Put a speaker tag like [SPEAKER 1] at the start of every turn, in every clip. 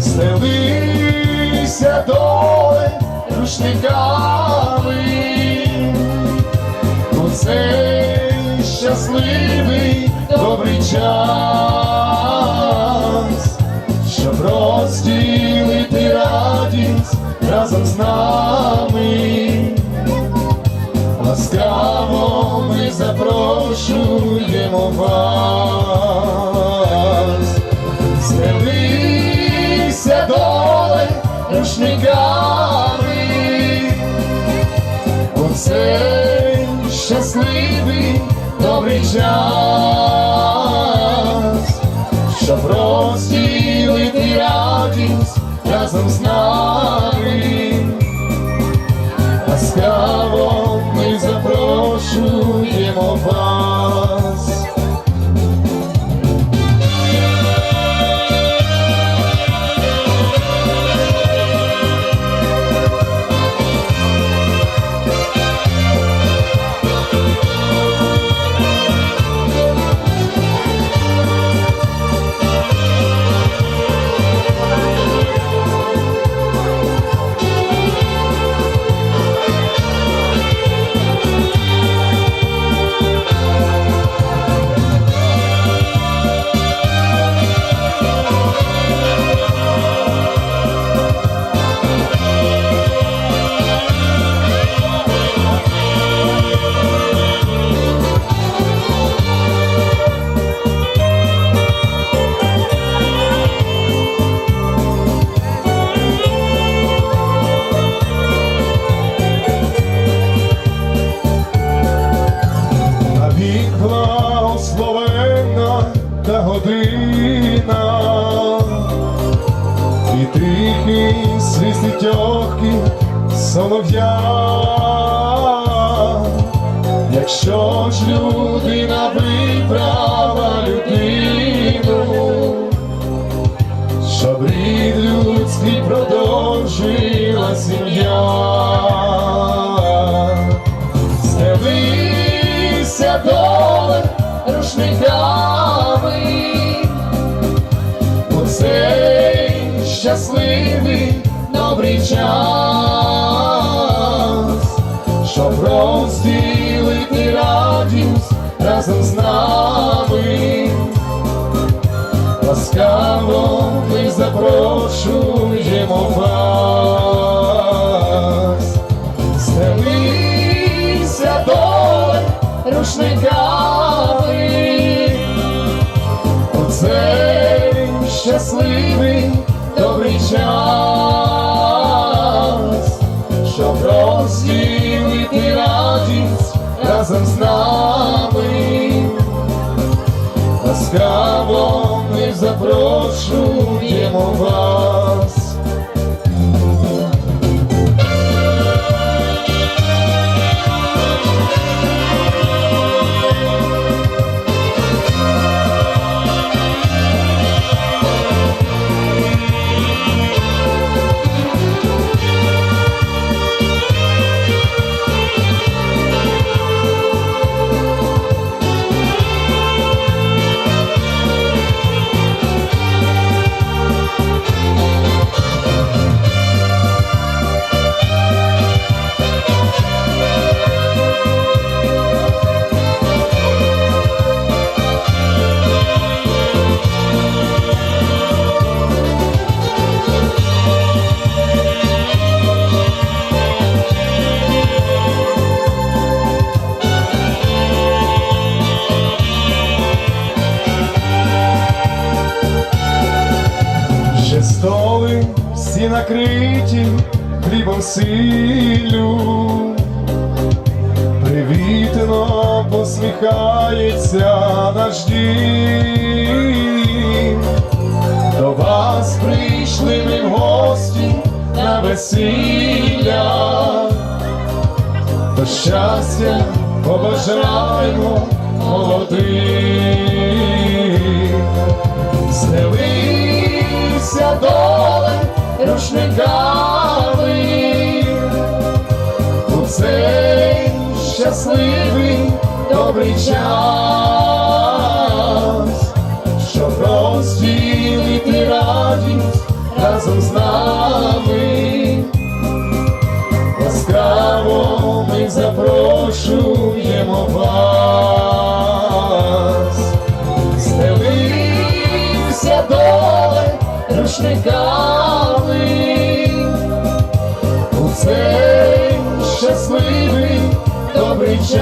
[SPEAKER 1] стелися доле рушниками, цей щасливий добрий час, щоб розділити радість разом з нами. Ласкаво ми запрошуємо вас, цей щасливий добрий час, щоб розділити радість разом з нами. Ласкаво година, і тихий свистить тьохки солов'я. Якщо ж людина вибрала людину, щоб рід людський продовжила сім'я. Щасливий добрий час, щоб розділити радість разом з нами. Ласкаво ми запрошуємо вас. Стелися доле рушниками, у цей щасливий разом з нами. Ласкаво ми запрошуємо вас. Всі накриті хлібом сіллю, привітно посміхається наш. До вас прийшли ми в гості на весілля, до щастя побажаємо молодим. Стелися доле рушниками у цей щасливий добрий час, щоб розділити радість разом з нами. Ласкаво ми запрошуємо вас, рушниками у цей щасливий добрий час,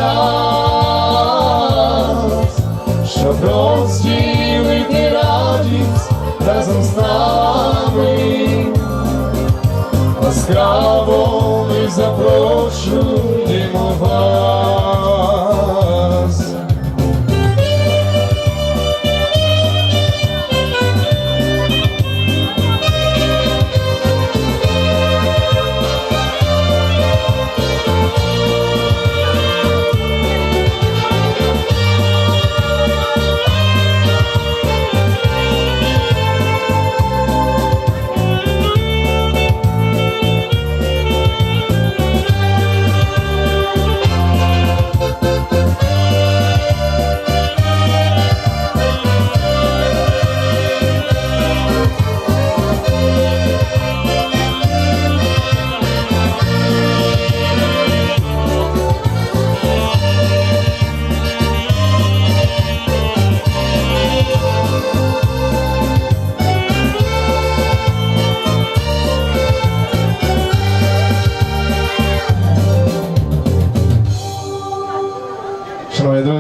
[SPEAKER 1] щоб розділити радість разом з нами. Ласкаво ми запрошуємо